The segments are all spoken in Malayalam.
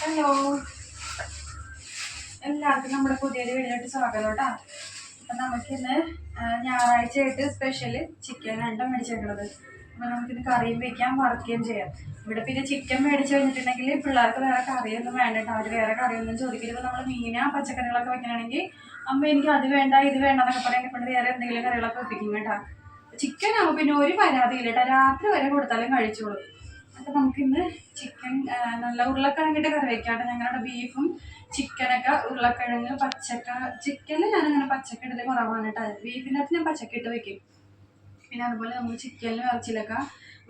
ഹലോ എല്ലാവർക്കും നമ്മുടെ പുതിയൊരു വീഡിയോട്ട് സ്വാഗതം കേട്ടോ. അപ്പം നമുക്കിന്ന് ഞായറാഴ്ചയായിട്ട് സ്പെഷ്യൽ ചിക്കൻ രണ്ടും മേടിച്ചേക്കുന്നത് അപ്പം നമുക്കിത് കറിയും വെക്കാം വറുക്കുകയും ചെയ്യാം. ഇവിടെ പിന്നെ ചിക്കൻ മേടിച്ച് കഴിഞ്ഞിട്ടുണ്ടെങ്കിൽ പിള്ളേർക്ക് വേറെ കറിയൊന്നും വേണ്ട കേട്ടോ. അവർ വേറെ കറിയൊന്നും ചോദിക്കരുത്. നമ്മൾ മീന പച്ചക്കറികളൊക്കെ വെക്കണമെങ്കിൽ അമ്മ എനിക്ക് അത് വേണ്ട ഇത് വേണ്ട എന്നൊക്കെ കൊണ്ട് വേറെ എന്തെങ്കിലും കറികളൊക്കെ വെപ്പിക്കും കേട്ടോ. ചിക്കൻ ആകുമ്പോൾ പിന്നെ ഒരു പരാതിയില്ല രാത്രി വരെ കൊടുത്താലും കഴിച്ചോളും. അപ്പം നമുക്കിന്ന് ചിക്കൻ നല്ല ഉരുളക്കിഴങ്ങിട്ട് കറി വയ്ക്കാട്ടെ കേട്ടോ ഞങ്ങളുടെ ബീഫും ചിക്കനൊക്കെ ഉരുളക്കിഴങ്ങ് പച്ചക്ക ചിക്കനിൽ ഞാൻ അങ്ങനെ പച്ചക്ക ഇടൽ കുറവാണ് കേട്ടോ. ബീഫിന്റെ അകത്ത് ഞാൻ പച്ചക്ക ഇട്ട് വെക്കും. പിന്നെ അതുപോലെ നമ്മൾ ചിക്കനിൽ ഇറച്ചിലൊക്കെ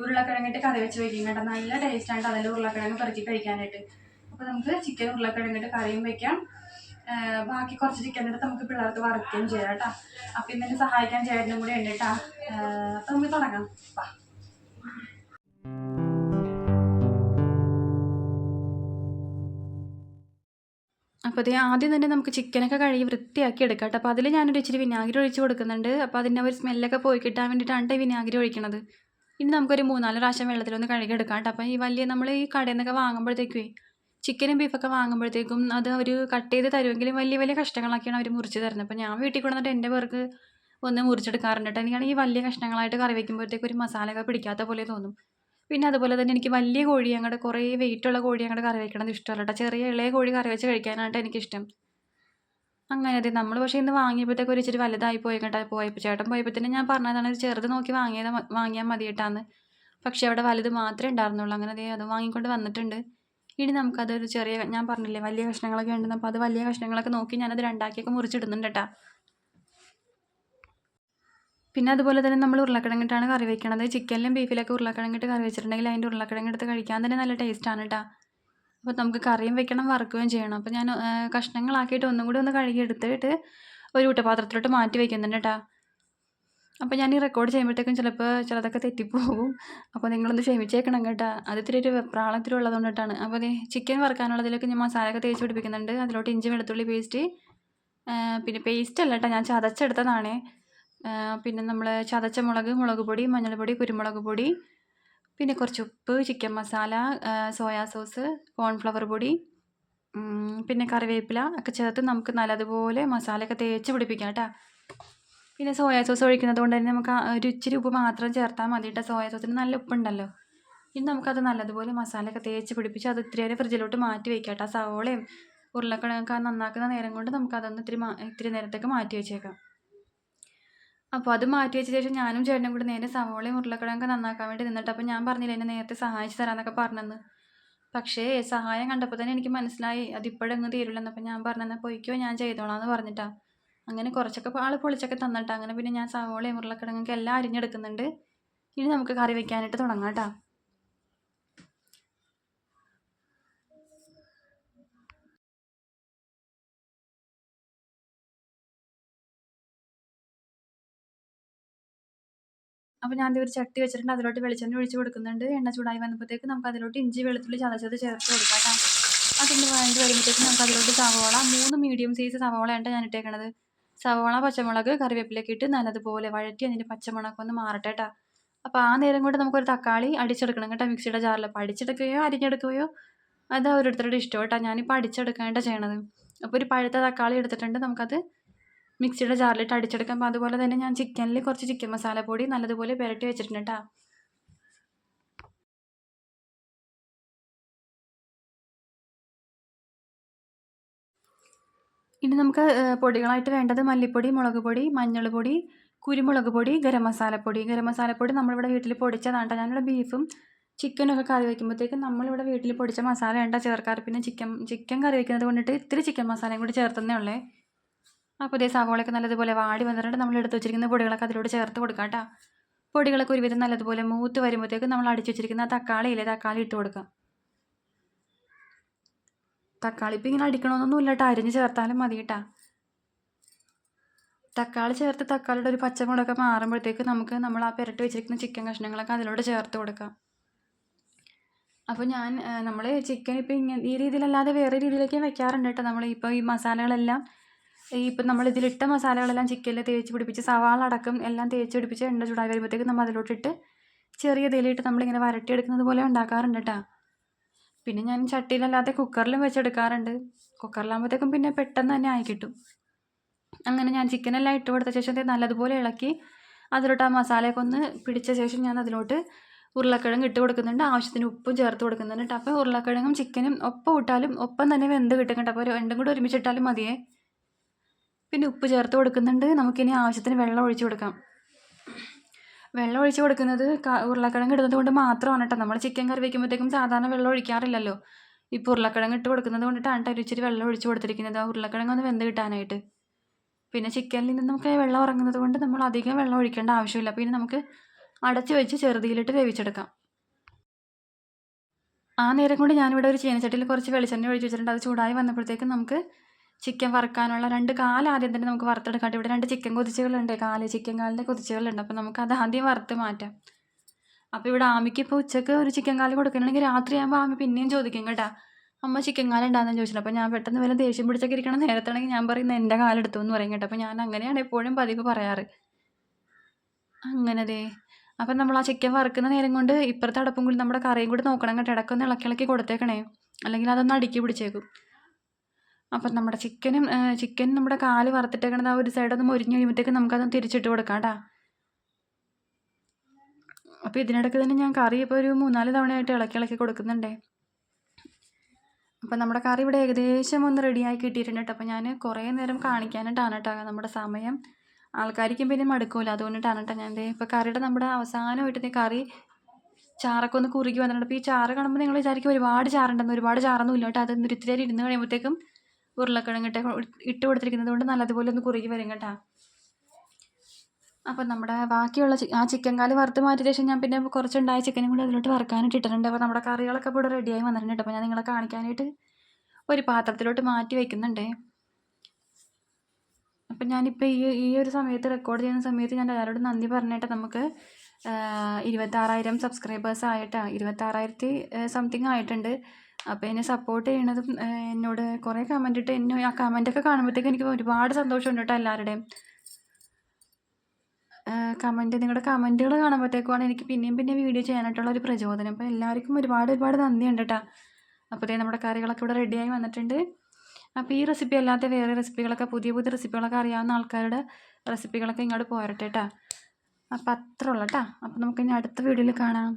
ഉരുളക്കിഴങ്ങിട്ട് കറി വെച്ച് വെക്കും കേട്ടോ. നല്ല ടേസ്റ്റാണ് അതിൽ ഉരുളക്കിഴങ്ങ് പെറുക്കി കഴിക്കാനായിട്ട്. അപ്പോൾ നമുക്ക് ചിക്കൻ ഉരുളക്കിഴങ്ങിട്ട് കറിയും വെക്കാം. ആ, ബാക്കി കുറച്ച് ചിക്കൻ നമുക്ക് പിള്ളേർക്ക് വറുക്കുകയും ചെയ്യാം കേട്ടോ. അപ്പം ഇന്നെ സഹായിക്കാൻ ചേട്ടനും കൂടി ഉണ്ട് കേട്ടോ. അപ്പം നമുക്ക് തുടങ്ങാം. വാ. അപ്പോൾ അത് ആദ്യം തന്നെ നമുക്ക് ചിക്കനൊക്കെ കഴുകി വൃത്തിയാക്കി എടുക്കാം കേട്ടോ. അപ്പോൾ അതിൽ ഞാനൊരു ഇച്ചിരി വിനാഗിരി ഒഴിച്ച് കൊടുക്കുന്നുണ്ട്. അപ്പോൾ അതിന്റെ ഒരു സ്മെല്ലൊക്കെ പോയി കിട്ടാൻ വേണ്ടിയിട്ടാണ് ഈ വിനാഗിരി ഒഴിക്കുന്നത് ഇനി നമുക്കൊരു മൂന്നാൽ പ്രാവശ്യം വെള്ളത്തിലൊന്ന് കഴുകി എടുക്കാം കേട്ടോ. അപ്പോൾ ഈ വലിയ നമ്മൾ ഈ കടയിൽ നിന്നൊക്കെ വാങ്ങുമ്പോഴത്തേക്കുവേ ചിക്കനും ബീഫൊക്കെ വാങ്ങുമ്പോഴത്തേക്കും അത് അവർ കട്ട് ചെയ്ത് തരുമെങ്കിലും വലിയ വലിയ കഷ്ണങ്ങളൊക്കെയാണ് അവർ മുറിച്ച് തരുന്നത്. അപ്പോൾ ഞാൻ വീട്ടിൽ കൊണ്ടുവന്നിട്ട് എന്റെ പേർക്ക് ഒന്ന് മുറിച്ചെടുക്കാറുണ്ട് കേട്ടോ. എനിക്കാണെങ്കിൽ വലിയ കഷ്ണങ്ങളായിട്ട് കറി വയ്ക്കുമ്പോഴത്തേക്ക് ഒരു മസാലയൊക്കെ പിടിക്കാത്ത പോലെ തോന്നും. പിന്നെ അതുപോലെ തന്നെ എനിക്ക് വലിയ കോഴി അങ്ങോട്ട് കുറേ വെയിറ്റുള്ള കോഴി അങ്ങോട്ട് കറി വയ്ക്കണത് ഇഷ്ടമല്ല കേട്ടോ. ചെറിയ ഇളയ കോഴി കറി വെച്ച് കഴിക്കാനായിട്ട് എനിക്കിഷ്ടം. അങ്ങനെ അതെ നമ്മൾ പക്ഷേ ഇന്ന് വാങ്ങിയപ്പോഴത്തേക്ക് ഒരു ഇച്ചിരി വലുതായി പോയി കേട്ടോ. പോയപ്പോൾ ചേട്ടൻ പോയപ്പോൾ തന്നെ ഞാൻ പറഞ്ഞതാണ് ഇത് ചെറുത് നോക്കി വാങ്ങിയത് വാങ്ങിയാൽ മതി കേട്ടാന്ന് പക്ഷേ അവിടെ വലുത് മാത്രമേ ഉണ്ടായിരുന്നുള്ളൂ. അങ്ങനെ അതേ അത് വാങ്ങിക്കൊണ്ട് വന്നിട്ടുണ്ട്. ഇനി നമുക്കതൊരു ചെറിയ ഞാൻ പറഞ്ഞില്ലേ വലിയ കഷ്ണങ്ങളൊക്കെ ഉണ്ടെന്ന്. അപ്പോൾ അത് വലിയ കഷ്ണങ്ങളൊക്കെ നോക്കി ഞാനത് രണ്ടാക്കിയൊക്കെ മുറിച്ചിടുന്നുണ്ട് കേട്ടോ പിന്നെ അതുപോലെ തന്നെ നമ്മൾ ഉരുളക്കിഴങ്ങിട്ടാണ് കറി വെക്കണത്. ചിക്കനിലും ബീഫിലൊക്കെ ഉരുളക്കിഴങ്ങിട്ട് കറി വെച്ചിട്ടുണ്ടെങ്കിൽ അതിന്റെ ഉരുളക്കിഴങ്ങ് എടുത്ത് കഴിക്കാൻ തന്നെ നല്ല ടേസ്റ്റാണ് കേട്ടോ അപ്പോൾ നമുക്ക് കറിയും വെക്കണം വറുക്കുകയും ചെയ്യണം. അപ്പോൾ ഞാൻ കഷ്ണങ്ങളാക്കിയിട്ട് ഒന്നും കൂടി ഒന്ന് കഴുകി എടുത്തിട്ട് ഒരു ഊട്ടപാത്രത്തിലോട്ട് മാറ്റി വെക്കുന്നുണ്ട് കേട്ടോ അപ്പോൾ ഞാൻ ഈ റെക്കോർഡ് ചെയ്യുമ്പോഴത്തേക്കും ചിലപ്പോൾ ചിലതൊക്കെ തെറ്റിപ്പോകും അപ്പോൾ നിങ്ങളൊന്ന് ക്ഷമിച്ചേക്കണം കേട്ടോ. അത് ഇത്തിരി ഒരു പ്രാളത്തിലുള്ളത് കൊണ്ടിട്ടാണ് അപ്പോൾ ചിക്കൻ വറുക്കാനുള്ളതിലേക്ക് ഞാൻ മസാലയൊക്കെ തേച്ച് പിടിപ്പിക്കുന്നുണ്ട്. അതിലോട്ട് ഇഞ്ചി വെളുത്തുള്ളി പേസ്റ്റ് പിന്നെ പേസ്റ്റ് അല്ല കേട്ടോ ഞാൻ ചതച്ചെടുത്തതാണ്. പിന്നെ നമ്മൾ ചതച്ച മുളക് മുളക് പൊടി മഞ്ഞൾപ്പൊടി കുരുമുളക് പൊടി പിന്നെ കുറച്ച് ഉപ്പ് chicken masala soya sauce cornflour പൊടി പിന്നെ കറിവേപ്പില ഒക്കെ ചേർത്ത് നമുക്ക് നല്ലതുപോലെ മസാലയൊക്കെ തേച്ച് പിടിപ്പിക്കാം കേട്ടോ. പിന്നെ സോയാ സോസ് ഒഴിക്കുന്നത് കൊണ്ട് തന്നെ നമുക്ക് ഒരു ഇച്ചിരി ഉപ്പ് മാത്രം ചേർത്താൽ മതി കേട്ടോ സോയാ സോസിന് നല്ല ഉപ്പുണ്ടല്ലോ. ഇനി നമുക്കത് നല്ലതുപോലെ മസാലയൊക്കെ തേച്ച് പിടിപ്പിച്ച് അത് ഇത്തിരി നേരം ഫ്രിഡ്ജിലോട്ട് മാറ്റി വയ്ക്കാം കേട്ടോ സവോളയും ഉരുളക്കിഴങ്ങൊക്കെ നന്നാക്കുന്ന നേരം കൊണ്ട് നമുക്കതൊന്ന് ഇത്തിരി ഇത്തിരി നേരത്തേക്ക് മാറ്റി വെച്ചേക്കാം. അപ്പോൾ അത് മാറ്റി വെച്ച ശേഷം ഞാനും ചേട്ടനും കൂടി നേരെ സവോളയും ഉരുളക്കിഴങ്ങൊക്കെ നന്നാക്കാൻ വേണ്ടി നിന്നിട്ട് അപ്പോൾ ഞാൻ പറഞ്ഞില്ല എന്നെ നേരത്തെ സഹായിച്ചു തരാമെന്നൊക്കെ പറഞ്ഞെന്ന്. പക്ഷേ സഹായം കണ്ടപ്പോൾ തന്നെ എനിക്ക് മനസ്സിലായി. അതിപ്പോഴെങ്ങ് തീരില്ലെന്ന് അപ്പോൾ ഞാൻ പറഞ്ഞെന്നാൽ പൊയ്ക്കോ ഞാൻ ചെയ്തോളാം എന്ന് പറഞ്ഞിട്ടാ. അങ്ങനെ കുറച്ചൊക്കെ ആൾ പൊളിച്ചൊക്കെ തന്നിട്ട്. അങ്ങനെ പിന്നെ ഞാൻ സവോളയും ഉരുളക്കിഴങ്ങൊക്കെ എല്ലാം അരിഞ്ഞെടുക്കുന്നുണ്ട്. ഇനി നമുക്ക് കറി വെക്കാനായിട്ട് തുടങ്ങാം കേട്ടോ. അപ്പോൾ ഞാൻ ഒരു ചട്ടി വെച്ചിട്ടുണ്ട്. അതിലോട്ട് വെളിച്ചെണ്ണ ഒഴിച്ച് കൊടുക്കുന്നുണ്ട്. എണ്ണ ചൂടായി വന്നപ്പോഴത്തേക്ക് നമുക്ക് അതിലോട്ട് ഇഞ്ചി വെളുത്തുള്ളി ചതച്ചത് ചേർത്ത് കൊടുക്കാം കേട്ടോ. അതൊന്ന് വഴണ്ട് വരുമ്പോഴത്തേക്ക് നമുക്ക് അതിലോട്ട് സവോള മൂന്ന് മീഡിയം സൈസ് സവോളയാണ് ഞാൻ ഇട്ടേക്കണത്. സവോള പച്ചമുളക് കറിവേപ്പിലൊക്കെ ഇട്ട് നല്ലതുപോലെ വഴറ്റി അതിന്റെ പച്ചമുളകൊക്കെ ഒന്ന് മാറട്ടെ കേട്ടോ അപ്പോൾ ആ നേരം കൊണ്ട് നമുക്കൊരു തക്കാളി അടിച്ചെടുക്കണം കേട്ടോ മിക്സിയുടെ ജാറിൽ അപ്പോൾ അടിച്ചെടുക്കുകയോ അരിഞ്ഞെടുക്കുകയോ അത് ഓരോരുത്തരുടെ ഇഷ്ടം കേട്ടോ. ഞാനിപ്പോൾ അടിച്ചെടുക്കാനായിട്ട് ചെയ്യണത്. അപ്പോൾ ഒരു പഴുത്ത തക്കാളി എടുത്തിട്ടുണ്ട് നമുക്കത് മിക്സിയുടെ ജാറിലിട്ട് അടിച്ചെടുക്കാം. അപ്പോൾ അതുപോലെ തന്നെ ഞാൻ ചിക്കനിൽ കുറച്ച് ചിക്കൻ മസാലപ്പൊടി നല്ലതുപോലെ പുരട്ടി വെച്ചിട്ടുണ്ട് കേട്ടോ ഇനി നമുക്ക് പൊടികളായിട്ട് വേണ്ടത് മല്ലിപ്പൊടി മുളക് പൊടി മഞ്ഞൾ പൊടി കുരുമുളക് പൊടി ഗരം മസാലപ്പൊടി ഗരം മസാലപ്പൊടി നമ്മളിവിടെ വീട്ടിൽ പൊടിച്ചതാണ് ഞാനിവിടെ ബീഫും ചിക്കനൊക്കെ കറി വയ്ക്കുമ്പോഴത്തേക്കും നമ്മളിവിടെ വീട്ടിൽ പൊടിച്ച മസാല വേണ്ട ചേർക്കാറ്. പിന്നെ ചിക്കൻ ചിക്കൻ കറി വയ്ക്കുന്നത് കൊണ്ടിട്ട് ഇത്തിരി ചിക്കൻ മസാലയും കൂടി ചേർത്തന്നേ ഉള്ളേ. അപ്പോൾ ഇതേ സവോളയൊക്കെ നല്ലതുപോലെ വാടി വന്നിട്ടുണ്ട്. നമ്മൾ എടുത്ത് വെച്ചിരിക്കുന്ന പൊടികളൊക്കെ അതിലൂടെ ചേർത്ത് കൊടുക്കാം കേട്ടോ. പൊടികളൊക്കെ ഒരുവിധം നല്ലതുപോലെ മൂത്ത് വരുമ്പോഴത്തേക്കും നമ്മൾ അടിച്ചു വെച്ചിരിക്കുന്ന തക്കാളി ഇല്ലേ തക്കാളി ഇട്ട് കൊടുക്കാം. തക്കാളി ഇപ്പം ഇങ്ങനെ അടിക്കണമെന്നൊന്നും ഇല്ല കേട്ടോ അരിഞ്ഞ് ചേർത്താലും മതി കേട്ടോ തക്കാളി ചേർത്ത് തക്കാളിയുടെ ഒരു പച്ചമുളകൊക്കെ മാറുമ്പോഴത്തേക്ക് നമുക്ക് നമ്മൾ ആ പുരട്ടി വെച്ചിരിക്കുന്ന ചിക്കൻ കഷ്ണങ്ങളൊക്കെ അതിലൂടെ ചേർത്ത് കൊടുക്കാം. അപ്പോൾ ഞാൻ നമ്മൾ ചിക്കൻ ഇപ്പോൾ ഇങ്ങനെ ഈ രീതിയിലല്ലാതെ വേറെ രീതിയിലേക്കും വെക്കാറുണ്ട് കേട്ടോ നമ്മൾ ഇപ്പോൾ ഈ മസാലകളെല്ലാം ഈ ഇപ്പം നമ്മൾ ഇതിലിട്ട മസാലകളെല്ലാം ചിക്കനിൽ തേച്ച് പിടിപ്പിച്ച് സവാള അടക്കം എല്ലാം തേച്ച് പിടിപ്പിച്ച് എണ്ണ ചൂടായി വരുമ്പോഴത്തേക്ക് നമ്മൾ അതിലോട്ടിട്ട് ചെറിയ ഇതിലിട്ട് നമ്മളിങ്ങനെ വരട്ടിയെടുക്കുന്നത് പോലെ ഉണ്ടാക്കാറുണ്ട് കേട്ടോ പിന്നെ ഞാൻ ചട്ടിയിലല്ലാതെ കുക്കറിലും വെച്ചെടുക്കാറുണ്ട്. കുക്കറിലാകുമ്പോഴത്തേക്കും പിന്നെ പെട്ടെന്ന് തന്നെ ആയി കിട്ടും. അങ്ങനെ ഞാൻ ചിക്കനെല്ലാം ഇട്ട് കൊടുത്ത ശേഷം നല്ലതുപോലെ ഇളക്കി അതിലോട്ട് ആ മസാലയൊക്കെ ഒന്ന് പിടിച്ച ശേഷം ഞാൻ അതിലോട്ട് ഉരുളക്കിഴങ്ങ് ഇട്ട് കൊടുക്കുന്നുണ്ട്. ആവശ്യത്തിന് ഉപ്പും ചേർത്ത് കൊടുക്കുന്നുണ്ട്. അപ്പോൾ ഉരുളക്കിഴങ്ങും ചിക്കനും ഒപ്പം ഇട്ടാലും ഒപ്പം തന്നെ വെന്ത് കിട്ടുന്നുണ്ട് കേട്ടോ. അപ്പോൾ രണ്ടും കൂടി ഒരുമിച്ചിട്ടാലും മതിയേ. പിന്നെ ഉപ്പ് ചേർത്ത് കൊടുക്കുന്നുണ്ട്. നമുക്കിനി ആവശ്യത്തിന് വെള്ളം ഒഴിച്ചു കൊടുക്കാം. വെള്ളം ഒഴിച്ച് കൊടുക്കുന്നത് ഉരുളക്കിഴങ്ങ് ഇടുന്നത് കൊണ്ട് മാത്രമാണ് കേട്ടോ നമ്മൾ ചിക്കൻ കറി വയ്ക്കുമ്പോഴത്തേക്കും സാധാരണ വെള്ളം ഒഴിക്കാറില്ലല്ലോ. ഇപ്പോൾ ഉരുളക്കിഴങ്ങ് ഇട്ട് കൊടുക്കുന്നത് കൊണ്ടിട്ടാണ് കേട്ടോ ഇച്ചിരി വെള്ളം ഒഴിച്ച് കൊടുത്തിരിക്കുന്നത്. ആ ഉരുളക്കിഴങ്ങ് ഒന്ന് വെന്ത് കിട്ടാനായിട്ട്. പിന്നെ ചിക്കനിൽ നിന്ന് നമുക്ക് വെള്ളം ഇറങ്ങുന്നത് കൊണ്ട് നമ്മൾ അധികം വെള്ളം ഒഴിക്കേണ്ട ആവശ്യമില്ല. പിന്നെ നമുക്ക് അടച്ച് വെച്ച് ചെറുതിയിലിട്ട് വേവിച്ചെടുക്കാം. ആ നേരം കൊണ്ട് ഞാനിവിടെ ഒരു ചീനച്ചട്ടിയിൽ കുറച്ച് വെളിച്ചെണ്ണ ഒഴിച്ച് വെച്ചിട്ടുണ്ട്. അത് ചൂടായി വന്നപ്പോഴത്തേക്കും നമുക്ക് ചിക്കൻ വറുക്കാനുള്ള രണ്ട് കാൽ ആദ്യം തന്നെ നമുക്ക് വറുത്തെടുക്കാം ഇവിടെ രണ്ട് ചിക്കൻ കുതിച്ചുകളുണ്ട്. കാൽ ചിക്കൻ കാലിന്റെ കുതിച്ചുകളുണ്ട്. അപ്പോൾ നമുക്ക് അത് ആദ്യം വറുത്ത് മാറ്റാം. അപ്പോൾ ഇവിടെ ആമിക്ക് ഇപ്പോൾ ഉച്ചയ്ക്ക് ഒരു ചിക്കൻ കാൽ കൊടുക്കണമെങ്കിൽ രാത്രിയാകുമ്പോൾ ആമി പിന്നെയും ചോദിക്കും കേട്ടാ അമ്മ ചിക്കൻ കാൽ ഉണ്ടാകുന്നതെന്ന് ചോദിച്ചിട്ട് അപ്പോൾ ഞാൻ പെട്ടെന്ന് വല്ല ദേഷ്യം പിടിച്ചൊക്കെ ഇരിക്കണം നേരത്താണെങ്കിൽ ഞാൻ പറയുന്നത് എന്റെ കാലെടുത്തു എന്ന് പറയും കേട്ടോ. അപ്പോൾ ഞാൻ അങ്ങനെയാണ് എപ്പോഴും പതിവ് പറയാറ്. അങ്ങനതേ. അപ്പം നമ്മൾ ആ ചിക്കൻ വറുക്കുന്ന നേരം കൊണ്ട് ഇപ്പുറത്തെ അടപ്പും കൂടി നമ്മുടെ കറിയും കൂടി നോക്കണം കേട്ടോ. ഇടക്കൊന്ന് ഇളക്കി ഇളക്കി കൊടുത്തേക്കണേ. അല്ലെങ്കിൽ അതൊന്ന് അടുക്കി പിടിച്ചേക്കും. അപ്പം നമ്മുടെ ചിക്കനും ചിക്കൻ നമ്മുടെ കാൽ വറുത്തിട്ടേക്കണത് ആ ഒരു സൈഡൊന്ന് മുരിഞ്ഞ് കഴിയുമ്പോഴത്തേക്ക് നമുക്കതൊന്ന് തിരിച്ചിട്ട് കൊടുക്കാം കേട്ടോ അപ്പോൾ ഇതിനിടയ്ക്ക് തന്നെ ഞാൻ കറി ഇപ്പോൾ ഒരു മൂന്നാൽ തവണയായിട്ട് ഇളക്കി ഇളക്കി കൊടുക്കുന്നുണ്ടേ. അപ്പം നമ്മുടെ കറി ഇവിടെ ഏകദേശം ഒന്ന് റെഡിയായി കിട്ടിയിട്ടുണ്ട് കേട്ടോ അപ്പോൾ ഞാൻ കുറേ നേരം കാണിക്കാനായിട്ടാണ് കേട്ടോ നമ്മുടെ സമയം. ആൾക്കാർക്കും പിന്നെ മടുക്കൂല. അതുകൊണ്ടിട്ടാണ് കേട്ടോ ഞാൻ ഇപ്പോൾ കറിയുടെ നമ്മുടെ അവസാനമായിട്ട് കറി ചാറൊക്കെ ഒന്ന് കുറുകി വന്നിട്ടുണ്ട്. അപ്പോൾ ഈ ചാറ് കാണുമ്പോൾ നിങ്ങൾ വിചാരിക്കും ഒരുപാട് ചാറുണ്ടെന്ന്. ഒരുപാട് ചാറൊന്നും ഇല്ല കേട്ടോ അത് ഒരിത്തിരി ഇരുന്ന് കഴിയുമ്പോഴത്തേക്കും ഉരുളക്കിഴങ്ങ് ഇട്ട് ഇട്ട് കൊടുത്തിരിക്കുന്നത് കൊണ്ട് നല്ലതുപോലെ ഒന്ന് കുറുകി വരും കേട്ടോ. അപ്പം നമ്മുടെ ബാക്കിയുള്ള ആ ചിക്കൻ കാൽ വറുത്ത് മാറ്റിയ ശേഷം ഞാൻ പിന്നെ കുറച്ചുണ്ടായ ചിക്കനും കൂടി അതിലോട്ട് വറുക്കാനായിട്ട് ഇട്ടിട്ടുണ്ട്. അപ്പോൾ നമ്മുടെ കറികളൊക്കെ ഇവിടെ റെഡിയായി വന്നിട്ടുണ്ട് അപ്പോൾ ഞാൻ നിങ്ങളെ കാണിക്കാനായിട്ട് ഒരു പാത്രത്തിലോട്ട് മാറ്റി വയ്ക്കുന്നുണ്ടേ അപ്പം ഞാനിപ്പോൾ ഈ ഈ ഒരു സമയത്ത് റെക്കോർഡ് ചെയ്യുന്ന സമയത്ത് ഞാൻ എല്ലാവരോടും നന്ദി പറഞ്ഞിട്ട് നമുക്ക്. ഇരുപത്താറായിരം സബ്സ്ക്രൈബേഴ്സ് ആയിട്ടാണ് ഇരുപത്താറായിരത്തി സംതിങ് ആയിട്ടുണ്ട്. അപ്പോൾ എന്നെ സപ്പോർട്ട് ചെയ്യണതും എന്നോട് കുറേ കമന്റ് ഇട്ട് എന്നെ ആ കമന്റൊക്കെ കാണുമ്പോഴത്തേക്കും എനിക്ക് ഒരുപാട് സന്തോഷമുണ്ട് കേട്ടോ എല്ലാവരുടെയും കമന്റ് നിങ്ങളുടെ കമന്റുകൾ കാണുമ്പോഴത്തേക്കുമാണ് എനിക്ക് പിന്നെയും പിന്നെയും വീഡിയോ ചെയ്യാനായിട്ടുള്ള ഒരു പ്രചോദനം. അപ്പോൾ എല്ലാവർക്കും ഒരുപാട് ഒരുപാട് നന്ദിയുണ്ട് കേട്ടോ അപ്പോൾ ദേ നമ്മുടെ കറികളൊക്കെ ഇവിടെ റെഡിയായി വന്നിട്ടുണ്ട്. അപ്പോൾ ഈ റെസിപ്പി അല്ലാത്ത വേറെ റെസിപ്പികളൊക്കെ പുതിയ പുതിയ റെസിപ്പികളൊക്കെ അറിയാവുന്ന ആൾക്കാരുടെ റെസിപ്പികളൊക്കെ ഇങ്ങോട്ട് പോരട്ടെ കേട്ടോ അപ്പം അത്ര ഉള്ളൂ കേട്ടോ അപ്പോൾ നമുക്ക് ഇനി അടുത്ത വീഡിയോയിൽ കാണാം.